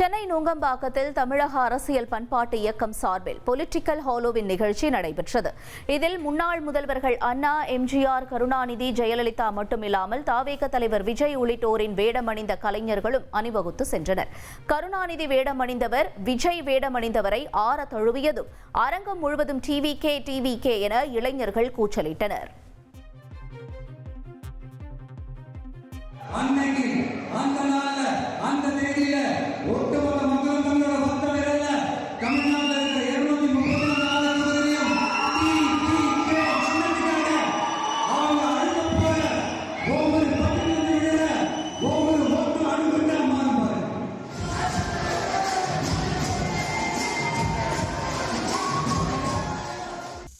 சென்னை நுங்கம்பாக்கத்தில் தமிழக அரசியல் பண்பாட்டு இயக்கம் சார்பில் பொலிட்டிக்கல் ஹாலோவின் நிகழ்ச்சி நடைபெற்றது. இதில் முன்னாள் முதல்வர்கள் அண்ணா எம்ஜிஆர் கருணாநிதி ஜெயலலிதா மட்டுமில்லாமல் தாவேக தலைவர் விஜய் உள்ளிட்டோரின் வேடமணிந்த கலைஞர்களும் அணிவகுத்து சென்றனர். கருணாநிதி வேடமணிந்தவர் விஜய் வேடமணிந்தவரை ஆற தழுவியதும் அரங்கம் முழுவதும் டிவி கே டிவி கே என இளைஞர்கள் கூச்சலிட்டனர்.